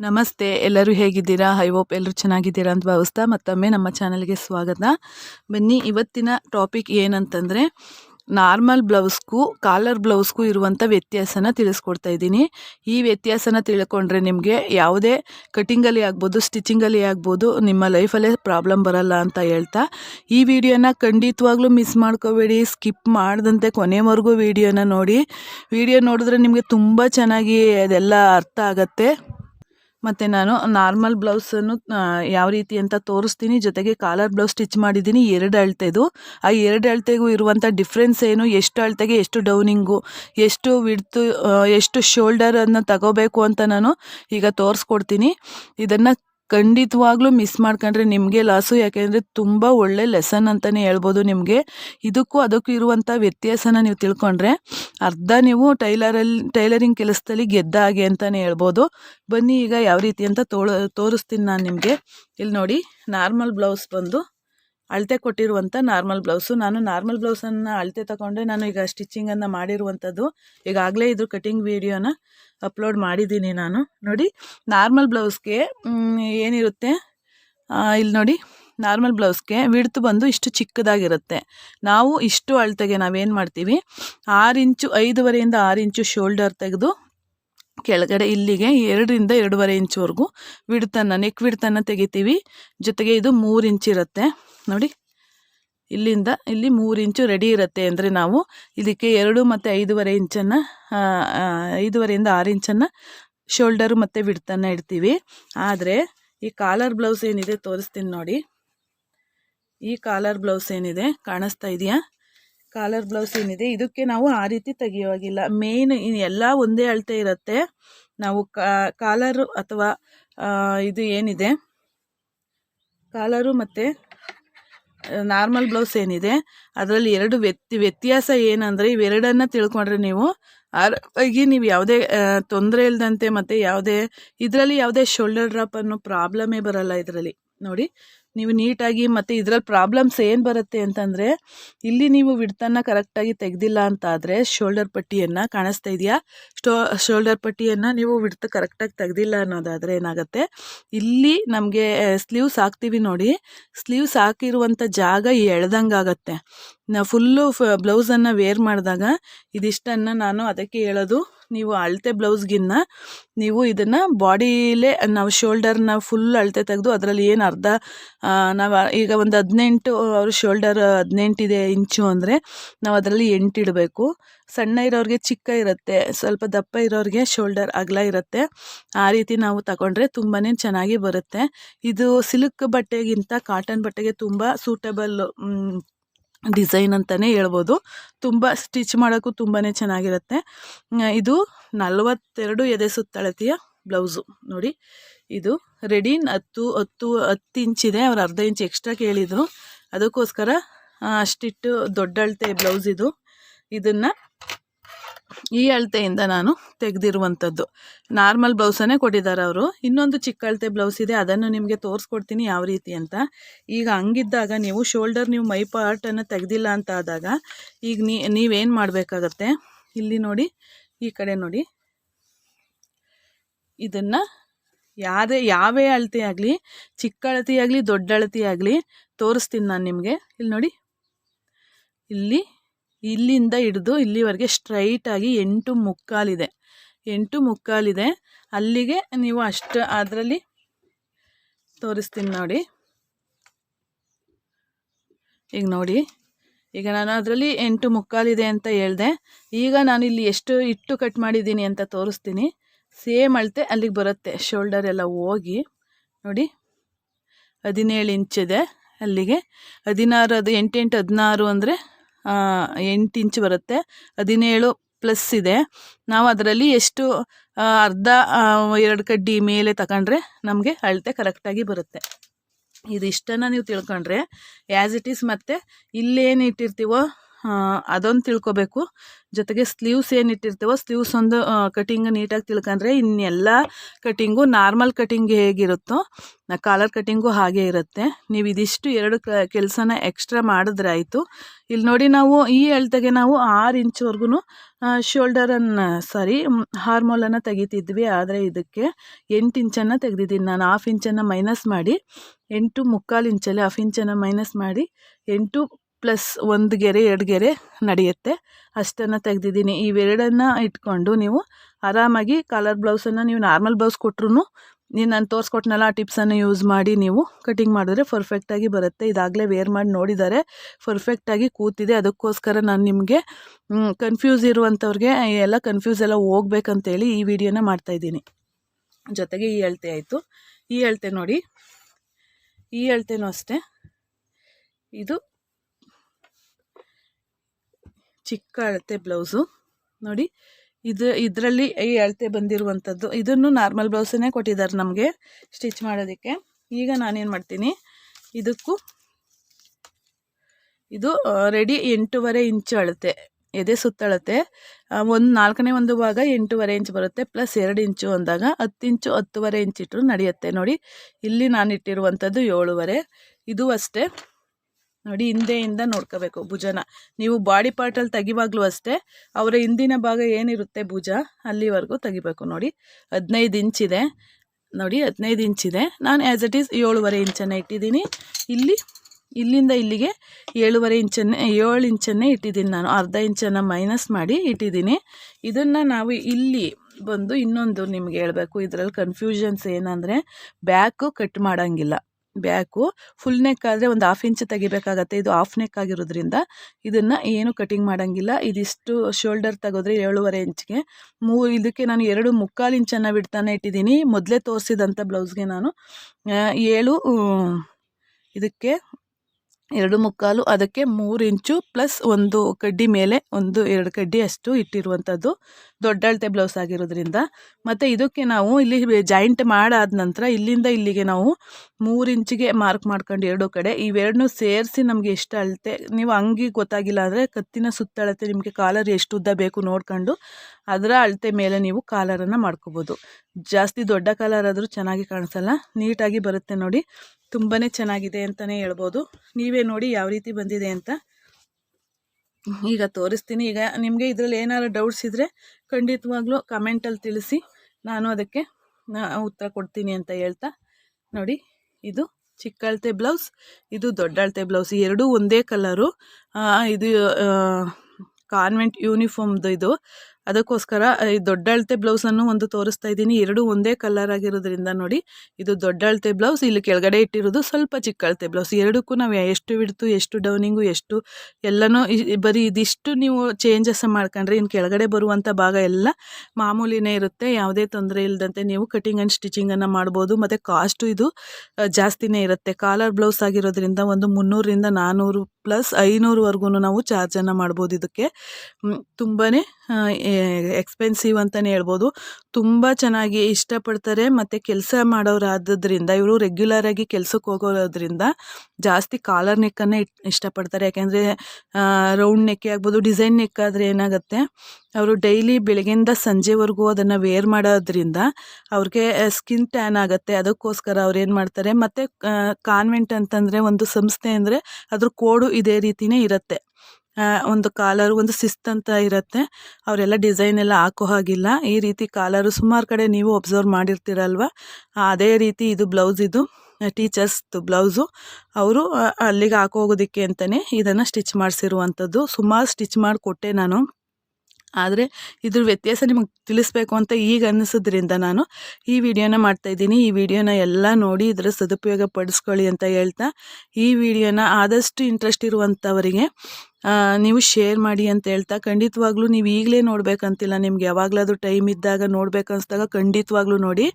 ನಮಸ್ತೆ. ಎಲ್ಲರೂ ಹೇಗಿದ್ದೀರಾ? ಐ ಹೋಪ್ ಎಲ್ಲರೂ ಚೆನ್ನಾಗಿದ್ದೀರಾ ಅಂತ ಭಾವಿಸ್ತಾ ಮತ್ತೊಮ್ಮೆ ನಮ್ಮ ಚಾನಲ್ಗೆ ಸ್ವಾಗತ. ಬನ್ನಿ, ಇವತ್ತಿನ ಟಾಪಿಕ್ ಏನಂತಂದರೆ ನಾರ್ಮಲ್ ಬ್ಲೌಸ್ಗೂ ಕಾಲರ್ ಬ್ಲೌಸ್ಗೂ ಇರುವಂಥ ವ್ಯತ್ಯಾಸನ ತಿಳಿಸ್ಕೊಡ್ತಾ ಇದ್ದೀನಿ. ಈ ವ್ಯತ್ಯಾಸನ ತಿಳ್ಕೊಂಡ್ರೆ ನಿಮಗೆ ಯಾವುದೇ ಕಟಿಂಗಲ್ಲಿ ಆಗ್ಬೋದು ಸ್ಟಿಚಿಂಗಲ್ಲಿ ಆಗ್ಬೋದು, ನಿಮ್ಮ ಲೈಫಲ್ಲೇ ಪ್ರಾಬ್ಲಮ್ ಬರಲ್ಲ ಅಂತ ಹೇಳ್ತಾ, ಈ ವಿಡಿಯೋನ ಖಂಡಿತವಾಗ್ಲೂ ಮಿಸ್ ಮಾಡ್ಕೋಬೇಡಿ ಸ್ಕಿಪ್ ಮಾಡ್ದಂತೆ ಕೊನೆವರೆಗೂ ವಿಡಿಯೋನ ನೋಡಿ. ವಿಡಿಯೋ ನೋಡಿದ್ರೆ ನಿಮಗೆ ತುಂಬ ಚೆನ್ನಾಗಿ ಅದೆಲ್ಲ ಅರ್ಥ ಆಗತ್ತೆ. ಮತ್ತು ನಾನು ನಾರ್ಮಲ್ ಬ್ಲೌಸನ್ನು ಯಾವ ರೀತಿ ಅಂತ ತೋರಿಸ್ತೀನಿ. ಜೊತೆಗೆ ಕಾಲರ್ ಬ್ಲೌಸ್ ಸ್ಟಿಚ್ ಮಾಡಿದ್ದೀನಿ. ಎರಡು ಅಳತೆದು. ಆ ಎರಡು ಅಳತೆಗೂ ಇರುವಂಥ ಡಿಫ್ರೆನ್ಸ್ ಏನು? ಎಷ್ಟು ಅಳತೆಗೆ ಎಷ್ಟು ಡೌನಿಂಗು? ಎಷ್ಟು ವಿಡ್ತು ಎಷ್ಟು ಶೋಲ್ಡರನ್ನು ತಗೋಬೇಕು ಅಂತ ನಾನು ಈಗ ತೋರಿಸ್ಕೊಡ್ತೀನಿ. ಇದನ್ನು ಖಂಡಿತವಾಗ್ಲೂ ಮಿಸ್ ಮಾಡ್ಕೊಂಡ್ರೆ ನಿಮಗೆ ಲಾಸು ಯಾಕೆಂದರೆ ತುಂಬ ಒಳ್ಳೆ ಲೆಸನ್ ಅಂತಲೇ ಹೇಳ್ಬೋದು ನಿಮಗೆ. ಇದಕ್ಕೂ ಅದಕ್ಕೂ ಇರುವಂಥ ವ್ಯತ್ಯಾಸನ ನೀವು ತಿಳ್ಕೊಂಡ್ರೆ ಅರ್ಧ ನೀವು ಟೈಲರಲ್ಲಿ ಟೈಲರಿಂಗ್ ಕೆಲಸದಲ್ಲಿ ಗೆದ್ದ ಹಾಗೆ ಅಂತಲೇ ಹೇಳ್ಬೋದು. ಬನ್ನಿ ಈಗ ಯಾವ ರೀತಿ ಅಂತ ತೋರಿಸ್ತೀನಿ ನಾನು ನಿಮಗೆ. ಇಲ್ಲಿ ನೋಡಿ ನಾರ್ಮಲ್ ಬ್ಲೌಸ್ ಬಂದು ಅಳತೆ ಕೊಟ್ಟಿರುವಂಥ ನಾರ್ಮಲ್ ಬ್ಲೌಸು ನಾನು ನಾರ್ಮಲ್ ಬ್ಲೌಸನ್ನು ಅಳತೆ ತಗೊಂಡೆ. ನಾನು ಈಗ ಸ್ಟಿಚಿಂಗನ್ನು ಮಾಡಿರುವಂಥದ್ದು ಈಗಾಗಲೇ ಇದ್ರ ಕಟಿಂಗ್ ವೀಡಿಯೋನ ಅಪ್ಲೋಡ್ ಮಾಡಿದ್ದೀನಿ ನಾನು. ನೋಡಿ, ನಾರ್ಮಲ್ ಬ್ಲೌಸ್ಗೆ ಏನಿರುತ್ತೆ? ಇಲ್ಲಿ ನೋಡಿ, ನಾರ್ಮಲ್ ಬ್ಲೌಸ್ಗೆ ವಿಡ್ತು ಬಂದು ಇಷ್ಟು ಚಿಕ್ಕದಾಗಿರುತ್ತೆ. ನಾವು ಇಷ್ಟು ಅಳತೆಗೆ ನಾವೇನು ಮಾಡ್ತೀವಿ? ಆರು ಇಂಚು ಐದುವರೆಯಿಂದ ಆರು ಇಂಚು ಶೋಲ್ಡರ್ ತೆಗೆದು ಕೆಳಗಡೆ ಇಲ್ಲಿಗೆ ಎರಡರಿಂದ ಎರಡೂವರೆ ಇಂಚುವರೆಗೂ ವಿಡ್ತನ್ನು, ನೆಕ್ ವಿಡ್ತನ್ನು ತೆಗಿತೀವಿ. ಜೊತೆಗೆ ಇದು ಮೂರು ಇಂಚ್ ಇರುತ್ತೆ. ನೋಡಿ ಇಲ್ಲಿಂದ ಇಲ್ಲಿ ಮೂರು ಇಂಚು ರೆಡಿ ಇರುತ್ತೆ ಅಂದರೆ ನಾವು ಇದಕ್ಕೆ ಎರಡು ಮತ್ತು ಐದೂವರೆ ಇಂಚನ್ನು ಐದೂವರೆಯಿಂದ ಆರು ಇಂಚನ್ನು ಶೋಲ್ಡರು ಮತ್ತು ಬಿಡ್ತನ್ನು ಇಡ್ತೀವಿ. ಆದರೆ ಈ ಕಾಲರ್ ಬ್ಲೌಸ್ ಏನಿದೆ ತೋರಿಸ್ತೀನಿ ನೋಡಿ. ಈ ಕಾಲರ್ ಬ್ಲೌಸ್ ಏನಿದೆ ಕಾಣಿಸ್ತಾ ಇದೆಯಾ? ಕಾಲರ್ ಬ್ಲೌಸ್ ಏನಿದೆ? ಇದಕ್ಕೆ ನಾವು ಆ ರೀತಿ ತೆಗಿಯೋವಾಗಿಲ್ಲ. ಮೇನ್ ಎಲ್ಲ ಒಂದೇ ಅಳತೆ ಇರುತ್ತೆ. ನಾವು ಕಾಲರು ಅಥವಾ ಇದು ಏನಿದೆ? ಕಾಲರು ಮತ್ತು ನಾರ್ಮಲ್ ಬ್ಲೌಸ್ ಏನಿದೆ, ಅದರಲ್ಲಿ ಎರಡು ವ್ಯತ್ಯ ವ್ಯತ್ಯಾಸ ಏನಂದರೆ ಇವೆರಡನ್ನು ತಿಳ್ಕೊಂಡ್ರೆ ನೀವು ಆರಾಮಾಗಿ ನೀವು ಯಾವುದೇ ತೊಂದರೆ ಇಲ್ಲದಂತೆ ಮತ್ತು ಯಾವುದೇ, ಇದರಲ್ಲಿ ಯಾವುದೇ ಶೋಲ್ಡರ್ ಡ್ರಾಪ್ ಅನ್ನೋ ಪ್ರಾಬ್ಲಮೇ ಬರಲ್ಲ ಇದರಲ್ಲಿ. ನೋಡಿ ನೀವು ನೀಟಾಗಿ ಮತ್ತು ಇದರಲ್ಲಿ ಪ್ರಾಬ್ಲಮ್ಸ್ ಏನು ಬರುತ್ತೆ ಅಂತಂದರೆ, ಇಲ್ಲಿ ನೀವು ವಿಡ್ತನ್ನು ಕರೆಕ್ಟಾಗಿ ತೆಗೆದಿಲ್ಲ ಅಂತ ಆದರೆ ಶೋಲ್ಡರ್ ಪಟ್ಟಿಯನ್ನು ಕಾಣಿಸ್ತಾ ಇದೆಯಾ? ಸ್ಟೋ ಶೋಲ್ಡರ್ ಪಟ್ಟಿಯನ್ನು ನೀವು ವಿಡ್ತ್ ಕರೆಕ್ಟಾಗಿ ತೆಗೆದಿಲ್ಲ ಅನ್ನೋದಾದರೆ ಏನಾಗುತ್ತೆ? ಇಲ್ಲಿ ನಮಗೆ ಸ್ಲೀವ್ಸ್ ಹಾಕ್ತೀವಿ ನೋಡಿ. ಸ್ಲೀವ್ಸ್ ಹಾಕಿರುವಂಥ ಜಾಗ ಎಳ್ದಂಗೆ ಆಗುತ್ತೆ. ನಾವು ಫುಲ್ಲು ಫ ಬ್ಲೌಸನ್ನು ವೇರ್ ಮಾಡಿದಾಗ ಇದಿಷ್ಟನ್ನು ನಾನು ಅದಕ್ಕೆ ಹೇಳೋದು. ನೀವು ಅಳತೆ ಬ್ಲೌಸ್ಗಿನ್ನ ನೀವು ಇದನ್ನು ಬಾಡಿಲೇ ನಾವು ಶೋಲ್ಡರ್ನ ಫುಲ್ ಅಳತೆ ತೆಗೆದು ಅದರಲ್ಲಿ ಏನು ಅರ್ಧ ನಾವು ಈಗ ಒಂದು ಹದಿನೆಂಟು ಅವ್ರ ಶೋಲ್ಡರ್ ಹದಿನೆಂಟಿದೆ ಇಂಚು ಅಂದರೆ ನಾವು ಅದರಲ್ಲಿ ಎಂಟು ಇಡಬೇಕು. ಸಣ್ಣ ಇರೋರಿಗೆ ಚಿಕ್ಕ ಇರುತ್ತೆ, ಸ್ವಲ್ಪ ದಪ್ಪ ಇರೋರಿಗೆ ಶೋಲ್ಡರ್ ಅಗಲ ಇರುತ್ತೆ. ಆ ರೀತಿ ನಾವು ತಗೊಂಡ್ರೆ ತುಂಬಾ ಚೆನ್ನಾಗಿ ಬರುತ್ತೆ. ಇದು ಸಿಲ್ಕ್ ಬಟ್ಟೆಗಿಂತ ಕಾಟನ್ ಬಟ್ಟೆಗೆ ತುಂಬ ಸೂಟಬಲ್ ಡಿಸೈನ್ ಅಂತಲೇ ಹೇಳ್ಬೋದು. ತುಂಬ ಸ್ಟಿಚ್ ಮಾಡೋಕ್ಕೂ ತುಂಬಾ ಚೆನ್ನಾಗಿರುತ್ತೆ. ಇದು ನಲವತ್ತೆರಡು ಎದೆ ಸುತ್ತಳತೆಯ ಬ್ಲೌಸು. ನೋಡಿ, ಇದು ರೆಡಿ ಹತ್ತು ಹತ್ತು ಹತ್ತು ಇಂಚಿದೆ ಅವ್ರು ಅರ್ಧ ಇಂಚ್ ಎಕ್ಸ್ಟ್ರಾ ಕೇಳಿದರು. ಅದಕ್ಕೋಸ್ಕರ ಅಷ್ಟಿಟ್ಟು ದೊಡ್ಡ ಅಳತೆ ಬ್ಲೌಸ್ ಇದು. ಇದನ್ನು ಈ ಅಳತೆಯಿಂದ ನಾನು ತೆಗೆದಿರುವಂಥದ್ದು. ನಾರ್ಮಲ್ ಬ್ಲೌಸನ್ನೇ ಕೊಟ್ಟಿದ್ದಾರೆ ಅವರು. ಇನ್ನೊಂದು ಚಿಕ್ಕ ಅಳತೆ ಬ್ಲೌಸ್ ಇದೆ, ಅದನ್ನು ನಿಮಗೆ ತೋರಿಸ್ಕೊಡ್ತೀನಿ ಯಾವ ರೀತಿ ಅಂತ. ಈಗ ಹಂಗಿದ್ದಾಗ ನೀವು ಶೋಲ್ಡರ್ ನೀವು ಮೈ ಪಾರ್ಟನ್ನು ತೆಗೆದಿಲ್ಲ ಅಂತ ಆದಾಗ, ಈಗ ನೀ, ನೀವೇನು ಮಾಡಬೇಕಾಗತ್ತೆ? ಇಲ್ಲಿ ನೋಡಿ, ಈ ಕಡೆ ನೋಡಿ. ಇದನ್ನು ಯಾವುದೇ ಯಾವೇ ಅಳತೆ ಆಗಲಿ, ಚಿಕ್ಕ ಅಳತೆ ಆಗಲಿ, ದೊಡ್ಡ ಅಳತೆ ಆಗಲಿ, ತೋರಿಸ್ತೀನಿ ನಾನು ನಿಮಗೆ. ಇಲ್ಲಿ ನೋಡಿ. ಇಲ್ಲಿ ಇಲ್ಲಿಂದ ಹಿಡಿದು ಇಲ್ಲಿವರೆಗೆ ಸ್ಟ್ರೈಟಾಗಿ ಎಂಟು ಮುಕ್ಕಾಲಿದೆ. ಎಂಟು ಮುಕ್ಕಾಲಿದೆ. ಅಲ್ಲಿಗೆ ನೀವು ಅಷ್ಟು ಅದರಲ್ಲಿ ತೋರಿಸ್ತೀನಿ ನೋಡಿ. ಈಗ ನೋಡಿ. ಈಗ ನಾನು ಅದರಲ್ಲಿ ಎಂಟು ಮುಕ್ಕಾಲಿದೆ ಅಂತ ಹೇಳಿದೆ. ಈಗ ನಾನು ಇಲ್ಲಿ ಎಷ್ಟು ಇಟ್ಟು ಕಟ್ ಮಾಡಿದ್ದೀನಿ ಅಂತ ತೋರಿಸ್ತೀನಿ. ಸೇಮ್ ಅಳತೆ ಅಲ್ಲಿಗೆ ಬರುತ್ತೆ. ಶೋಲ್ಡರ್ ಎಲ್ಲ ಹೋಗಿ ನೋಡಿ. ಹದಿನೇಳು ಇಂಚಿದೆ ಅಲ್ಲಿಗೆ. ಹದಿನಾರು ಅದು ಎಂಟೆಂಟು ಹದಿನಾರು ಅಂದರೆ ಎಂಟು ಇಂಚ್ ಬರುತ್ತೆ. ಹದಿನೇಳು ಪ್ಲಸ್ ಇದೆ. ನಾವು ಅದರಲ್ಲಿ ಎಷ್ಟು ಅರ್ಧ ಎರಡು ಕಡ್ಡಿ ಮೇಲೆ ತಗೊಂಡ್ರೆ ನಮಗೆ ಅಳತೆ ಕರೆಕ್ಟಾಗಿ ಬರುತ್ತೆ. ಇದಿಷ್ಟನ್ನು ನೀವು ತಿಳ್ಕೊಂಡ್ರೆ ಆ್ಯಸ್ ಇಟ್ ಈಸ್ ಮತ್ತು ಇಲ್ಲೇನು ಇಟ್ಟಿರ್ತೀವೋ ಅದೊಂದು ತಿಳ್ಕೊಬೇಕು. ಜೊತೆಗೆ ಸ್ಲೀವ್ಸ್ ಏನು ಇಟ್ಟಿರ್ತೀವೋ ಸ್ಲೀವ್ಸ್ ಒಂದು ಕಟಿಂಗ್ ನೀಟಾಗಿ ತಿಳ್ಕೊಂಡ್ರೆ ಇನ್ನೆಲ್ಲ ಕಟಿಂಗು ನಾರ್ಮಲ್ ಕಟಿಂಗ್ ಹೇಗಿರುತ್ತೋ ಕಾಲರ್ ಕಟಿಂಗು ಹಾಗೆ ಇರುತ್ತೆ. ನೀವು ಇದಿಷ್ಟು ಎರಡು ಕೆಲಸನ ಎಕ್ಸ್ಟ್ರಾ ಮಾಡಿದ್ರೆ ಆಯಿತು. ಇಲ್ಲಿ ನೋಡಿ ನಾವು ಈ ಎಳ್ತೆಗೆ ನಾವು ಆರು ಇಂಚ್ವರೆಗೂ ಶೋಲ್ಡರನ್ನು ಸಾರಿ ಹಾರ್ಮೋಲನ್ನು ತೆಗಿತಿದ್ವಿ. ಆದರೆ ಇದಕ್ಕೆ ಎಂಟು ಇಂಚನ್ನು ತೆಗೆದಿದ್ದೀನಿ. ನಾನು ಹಾಫ್ ಇಂಚನ್ನು ಮೈನಸ್ ಮಾಡಿ, ಎಂಟು ಮುಕ್ಕಾಲು ಇಂಚಲ್ಲಿ ಹಾಫ್ ಇಂಚನ್ನು ಮೈನಸ್ ಮಾಡಿ, ಎಂಟು ಪ್ಲಸ್ ಒಂದು ಗೆರೆ, ಎರಡು ಗೆರೆ ನಡೆಯುತ್ತೆ. ಅಷ್ಟನ್ನು ತೆಗೆದಿದ್ದೀನಿ. ಇವೆರಡನ್ನು ಇಟ್ಕೊಂಡು ನೀವು ಆರಾಮಾಗಿ ಕಲರ್ ಬ್ಲೌಸನ್ನು ನೀವು ನಾರ್ಮಲ್ ಬ್ಲೌಸ್ ಕೊಟ್ರೂ ನೀನು ನಾನು ತೋರಿಸ್ಕೊಟ್ನಲ್ಲ ಆ ಟಿಪ್ಸನ್ನು ಯೂಸ್ ಮಾಡಿ ನೀವು ಕಟಿಂಗ್ ಮಾಡಿದ್ರೆ ಪರ್ಫೆಕ್ಟಾಗಿ ಬರುತ್ತೆ. ಇದಾಗಲೇ ವೇರ್ ಮಾಡಿ ನೋಡಿದ್ದಾರೆ ಪರ್ಫೆಕ್ಟಾಗಿ ಕೂತಿದೆ. ಅದಕ್ಕೋಸ್ಕರ ನಾನು ನಿಮಗೆ ಕನ್ಫ್ಯೂಸ್ ಇರುವಂಥವ್ರಿಗೆ ಎಲ್ಲ ಕನ್ಫ್ಯೂಸ್ ಎಲ್ಲ ಹೋಗ್ಬೇಕಂತೇಳಿ ಈ ವಿಡಿಯೋನ ಮಾಡ್ತಾಯಿದ್ದೀನಿ ಜೊತೆಗೆ ಈ ಅಳತೆ ಆಯಿತು. ಈ ಅಳತೆ ನೋಡಿ. ಈ ಅಳತೆನೂ ಅಷ್ಟೇ. ಇದು ಚಿಕ್ಕ ಅಳತೆ ಬ್ಲೌಸು. ನೋಡಿ, ಇದು ಇದರಲ್ಲಿ ಈ ಅಳತೆ ಬಂದಿರುವಂಥದ್ದು. ಇದನ್ನು ನಾರ್ಮಲ್ ಬ್ಲೌಸನ್ನೇ ಕೊಟ್ಟಿದ್ದಾರೆ ನಮಗೆ ಸ್ಟಿಚ್ ಮಾಡೋದಕ್ಕೆ. ಈಗ ನಾನೇನು ಮಾಡ್ತೀನಿ, ಇದಕ್ಕೂ ಇದು ರೆಡಿ ಎಂಟೂವರೆ ಇಂಚು ಅಳತೆ. ಎದೆ ಸುತ್ತಳತೆ ಒಂದು ನಾಲ್ಕನೇ ಒಂದು ಭಾಗ ಎಂಟೂವರೆ ಇಂಚ್ ಬರುತ್ತೆ, ಪ್ಲಸ್ ಎರಡು ಇಂಚು ಅಂದಾಗ ಹತ್ತು ಇಂಚು ಹತ್ತುವರೆ ಇಂಚ್ ಇಟ್ಟರು ನಡೆಯುತ್ತೆ. ನೋಡಿ, ಇಲ್ಲಿ ನಾನು ಇಟ್ಟಿರುವಂಥದ್ದು ಏಳುವರೆ. ಇದು ಅಷ್ಟೇ. ನೋಡಿ, ಹಿಂದೆಯಿಂದ ನೋಡ್ಕೋಬೇಕು ಭುಜನ. ನೀವು ಬಾಡಿ ಪಾರ್ಟಲ್ಲಿ ತೆಗಿವಾಗಲೂ ಅಷ್ಟೇ, ಅವರ ಹಿಂದಿನ ಭಾಗ ಏನಿರುತ್ತೆ ಭುಜ, ಅಲ್ಲಿವರೆಗೂ ತೆಗಿಬೇಕು ನೋಡಿ. ಹದಿನೈದು ಇಂಚಿದೆ ನೋಡಿ, ಹದಿನೈದು ಇಂಚಿದೆ ನಾನು ಆ್ಯಸ್ ಇಟ್ ಈಸ್ ಏಳುವರೆ ಇಂಚನ್ನು ಇಟ್ಟಿದ್ದೀನಿ. ಇಲ್ಲಿ, ಇಲ್ಲಿಂದ ಇಲ್ಲಿಗೆ ಏಳುವರೆ ಇಂಚನ್ನೇ ಏಳು ಇಂಚನ್ನೇ ಇಟ್ಟಿದ್ದೀನಿ ನಾನು. ಅರ್ಧ ಇಂಚನ್ನು ಮೈನಸ್ ಮಾಡಿ ಇಟ್ಟಿದ್ದೀನಿ. ಇದನ್ನು ನಾವು ಇಲ್ಲಿ ಬಂದು ಇನ್ನೊಂದು ನಿಮ್ಗೆ ಹೇಳಬೇಕು. ಇದರಲ್ಲಿ ಕನ್ಫ್ಯೂಷನ್ಸ್ ಏನಂದರೆ ಬ್ಯಾಕು ಕಟ್ ಮಾಡೋಂಗಿಲ್ಲ. ಬ್ಯಾಕು ಫುಲ್ ನೆಕ್ ಆದರೆ ಒಂದು ಹಾಫ್ ಇಂಚ್ ತೆಗಿಬೇಕಾಗತ್ತೆ. ಇದು ಹಾಫ್ ನೆಕ್ ಆಗಿರೋದ್ರಿಂದ ಇದನ್ನು ಏನು ಕಟಿಂಗ್ ಮಾಡೋಂಗಿಲ್ಲ. ಇದಿಷ್ಟು ಶೋಲ್ಡರ್ ತೆಗೆದ್ರೆ ಏಳುವರೆ ಇಂಚ್ಗೆ ಮೂ, ಇದಕ್ಕೆ ನಾನು ಎರಡು ಮುಕ್ಕಾಲು ಇಂಚನ್ನು ಬಿಡ್ತಾನೆ ಇಟ್ಟಿದ್ದೀನಿ. ಮೊದಲೇ ತೋರಿಸಿದಂಥ ಬ್ಲೌಸ್ಗೆ ನಾನು. ಏಳು ಇದಕ್ಕೆ ಎರಡು ಮುಕ್ಕಾಲು, ಅದಕ್ಕೆ ಮೂರು ಇಂಚು ಪ್ಲಸ್ ಒಂದು ಕಡ್ಡಿ ಮೇಲೆ ಒಂದು ಎರಡು ಕಡ್ಡಿ ಅಷ್ಟು ಇಟ್ಟಿರುವಂಥದ್ದು ದೊಡ್ಡ ಅಳತೆ ಬ್ಲೌಸ್ ಆಗಿರೋದ್ರಿಂದ. ಮತ್ತು ಇದಕ್ಕೆ ನಾವು ಇಲ್ಲಿ ಜಾಯಿಂಟ್ ಮಾಡಾದ ನಂತರ ಇಲ್ಲಿಂದ ಇಲ್ಲಿಗೆ ನಾವು ಮೂರು ಇಂಚಿಗೆ ಮಾರ್ಕ್ ಮಾಡ್ಕೊಂಡು ಎರಡು ಕಡೆ ಇವೆರಡನ್ನೂ ಸೇರಿಸಿ ನಮಗೆ ಎಷ್ಟು ಅಳತೆ, ನೀವು ಅಂಗಿ ಗೊತ್ತಾಗಿಲ್ಲ ಅಂದರೆ ಕತ್ತಿನ ಸುತ್ತ ಅಳತೆ ನಿಮಗೆ ಕಾಲರ್ ಎಷ್ಟು ಉದ್ದ ಬೇಕು ನೋಡ್ಕೊಂಡು ಅದರ ಅಳತೆ ಮೇಲೆ ನೀವು ಕಾಲರನ್ನು ಮಾಡ್ಕೋಬೋದು. ಜಾಸ್ತಿ ದೊಡ್ಡ ಕಾಲರ್ ಆದರೂ ಚೆನ್ನಾಗಿ ಕಾಣಿಸಲ್ಲ, ನೀಟಾಗಿ ಬರುತ್ತೆ ನೋಡಿ. ತುಂಬಾ ಚೆನ್ನಾಗಿದೆ ಅಂತಲೇ ಹೇಳ್ಬೋದು. ನೀವೇ ನೋಡಿ ಯಾವ ರೀತಿ ಬಂದಿದೆ ಅಂತ. ಈಗ ತೋರಿಸ್ತೀನಿ. ಈಗ ನಿಮಗೆ ಇದರಲ್ಲಿ ಏನಾದ್ರು ಡೌಟ್ಸ್ ಇದ್ದರೆ ಖಂಡಿತವಾಗ್ಲೂ ಕಮೆಂಟಲ್ಲಿ ತಿಳಿಸಿ. ನಾನು ಅದಕ್ಕೆ ಉತ್ತರ ಕೊಡ್ತೀನಿ ಅಂತ ಹೇಳ್ತಾ. ನೋಡಿ, ಇದು ಚಿಕ್ಕ ಅಳತೆ ಬ್ಲೌಸ್ ಇದು ದೊಡ್ಡ ಅಳತೆ ಬ್ಲೌಸ್ ಎರಡೂ ಒಂದೇ ಕಲರು ಇದು ಕಾನ್ವೆಂಟ್ ಯೂನಿಫಾರ್ಮ್ದು ಇದು. ಅದಕ್ಕೋಸ್ಕರ ಈ ದೊಡ್ಡ ಅಳತೆ ಬ್ಲೌಸನ್ನು ಒಂದು ತೋರಿಸ್ತಾ ಇದ್ದೀನಿ. ಎರಡು ಒಂದೇ ಕಲರ್ ಆಗಿರೋದ್ರಿಂದ ನೋಡಿ, ಇದು ದೊಡ್ಡ ಅಳತೆ ಬ್ಲೌಸ್ ಇಲ್ಲಿ ಕೆಳಗಡೆ ಇಟ್ಟಿರೋದು ಸ್ವಲ್ಪ ಚಿಕ್ಕ ಅಳತೆ ಬ್ಲೌಸ್ ಎರಡಕ್ಕೂ ನಾವು ಎಷ್ಟು ಬಿಡ್ತು ಎಷ್ಟು ಡೌನಿಂಗು ಎಷ್ಟು ಎಲ್ಲನೂ ಬರೀ ಇದಿಷ್ಟು ನೀವು ಚೇಂಜಸ್ ಮಾಡ್ಕೊಂಡ್ರೆ ಇನ್ನು ಕೆಳಗಡೆ ಬರುವಂಥ ಭಾಗ ಎಲ್ಲ ಮಾಮೂಲಿನೇ ಇರುತ್ತೆ. ಯಾವುದೇ ತೊಂದರೆ ಇಲ್ಲದಂತೆ ನೀವು ಕಟಿಂಗ್ ಆ್ಯಂಡ್ ಸ್ಟಿಚಿಂಗನ್ನು ಮಾಡ್ಬೋದು. ಮತ್ತು ಕಾಸ್ಟು ಇದು ಜಾಸ್ತಿನೇ ಇರುತ್ತೆ. ಕಾಲರ್ ಬ್ಲೌಸ್ ಆಗಿರೋದ್ರಿಂದ ಒಂದು ಮುನ್ನೂರರಿಂದ ನಾನ್ನೂರು ಪ್ಲಸ್ ಐನೂರುವರೆಗೂ ನಾವು ಚಾರ್ಜನ್ನು ಮಾಡ್ಬೋದು ಇದಕ್ಕೆ. ತುಂಬಾ ಎಕ್ಸ್ಪೆನ್ಸಿವ್ ಅಂತಲೇ ಹೇಳ್ಬೋದು. ತುಂಬ ಚೆನ್ನಾಗಿ ಇಷ್ಟಪಡ್ತಾರೆ. ಮತ್ತು ಕೆಲಸ ಮಾಡೋರಾದ್ದರಿಂದ, ಇವರು ರೆಗ್ಯುಲರಾಗಿ ಕೆಲಸಕ್ಕೆ ಹೋಗೋದ್ರಿಂದ ಜಾಸ್ತಿ ಕಾಲರ್ ನೆಕ್ಕನ್ನೇ ಇಷ್ಟಪಡ್ತಾರೆ. ಯಾಕೆಂದರೆ ರೌಂಡ್ ನೆಕ್ಕೆ ಆಗ್ಬೋದು ಡಿಸೈನ್ ನೆಕ್ ಆದರೆ ಏನಾಗುತ್ತೆ, ಅವರು ಡೈಲಿ ಬೆಳಗ್ಗೆಯಿಂದ ಸಂಜೆವರೆಗೂ ಅದನ್ನು ವೇರ್ ಮಾಡೋದ್ರಿಂದ ಅವ್ರಿಗೆ ಸ್ಕಿನ್ ಟ್ಯಾನ್ ಆಗುತ್ತೆ. ಅದಕ್ಕೋಸ್ಕರ ಅವ್ರು ಏನು ಮಾಡ್ತಾರೆ, ಮತ್ತು ಕಾನ್ವೆಂಟ್ ಅಂತಂದರೆ ಒಂದು ಸಂಸ್ಥೆ ಅಂದರೆ ಅದ್ರ ಕೋಡು ಇದೇ ರೀತಿಯೇ ಇರುತ್ತೆ. ಒಂದು ಕಾಲರ್ ಒಂದು ಅಂತ ಇರುತ್ತೆ. ಅವರೆಲ್ಲ ಡಿಸೈನ್ ಎಲ್ಲ ಹಾಕೋ ಹಾಗಿಲ್ಲ. ಈ ರೀತಿ ಕಾಲರು ಸುಮಾರು ಕಡೆ ನೀವು ಒಬ್ಸರ್ವ್ ಮಾಡಿರ್ತೀರಲ್ವ? ಅದೇ ರೀತಿ ಇದು ಬ್ಲೌಸ್ ಇದು ಟೀಚರ್ಸ್ದು ಬ್ಲೌಸು ಅವರು ಅಲ್ಲಿಗೆ ಹಾಕೋಗೋದಕ್ಕೆ ಅಂತಲೇ ಇದನ್ನು ಸ್ಟಿಚ್ ಮಾಡಿಸಿರುವಂಥದ್ದು. ಸುಮಾರು ಸ್ಟಿಚ್ ಮಾಡಿಕೊಟ್ಟೆ ನಾನು. ಆದರೆ ಇದ್ರ ವ್ಯತ್ಯಾಸ ನಿಮಗೆ ತಿಳಿಸ್ಬೇಕು ಅಂತ ಈಗ ಅನ್ನಿಸೋದ್ರಿಂದ ನಾನು ಈ ವಿಡಿಯೋನ ಮಾಡ್ತಾಯಿದ್ದೀನಿ ಈ ವಿಡಿಯೋನ ಎಲ್ಲ ನೋಡಿ ಇದರ ಸದುಪಯೋಗ ಪಡಿಸ್ಕೊಳ್ಳಿ ಅಂತ ಹೇಳ್ತಾ ಈ ವಿಡಿಯೋನ ಆದಷ್ಟು ಇಂಟ್ರೆಸ್ಟ್ ಇರುವಂಥವರಿಗೆ ನೀವು ಶೇರ್ ಮಾಡಿ ಅಂತ ಹೇಳ್ತಾ ಖಂಡಿತವಾಗ್ಲೂ ನೀವು ಈಗಲೇ ನೋಡಬೇಕಂತಿಲ್ಲ ನಿಮ್ಗೆ. ಯಾವಾಗಲಾದ್ರೂ ಟೈಮ್ ಇದ್ದಾಗ ನೋಡ್ಬೇಕನ್ಸ್ದಾಗ ಖಂಡಿತವಾಗ್ಲೂ ನೋಡಿ.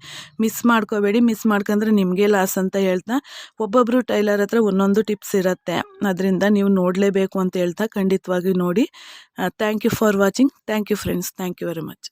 ಮಿಸ್ ಮಾಡ್ಕೋಬೇಡಿ ಮಿಸ್ ಮಾಡ್ಕೊಂಡ್ರೆ ನಿಮಗೆ ಲಾಸ್ ಅಂತ ಹೇಳ್ತಾ ಒಬ್ಬೊಬ್ಬರು ಟೈಲರ್ ಹತ್ರ ಒಂದೊಂದು ಟಿಪ್ಸ್ ಇರುತ್ತೆ. ಅದರಿಂದ ನೀವು ನೋಡಲೇಬೇಕು ಅಂತ ಹೇಳ್ತಾ ಖಂಡಿತವಾಗಿ ನೋಡಿ. Thank you for watching thank you friends thank you very much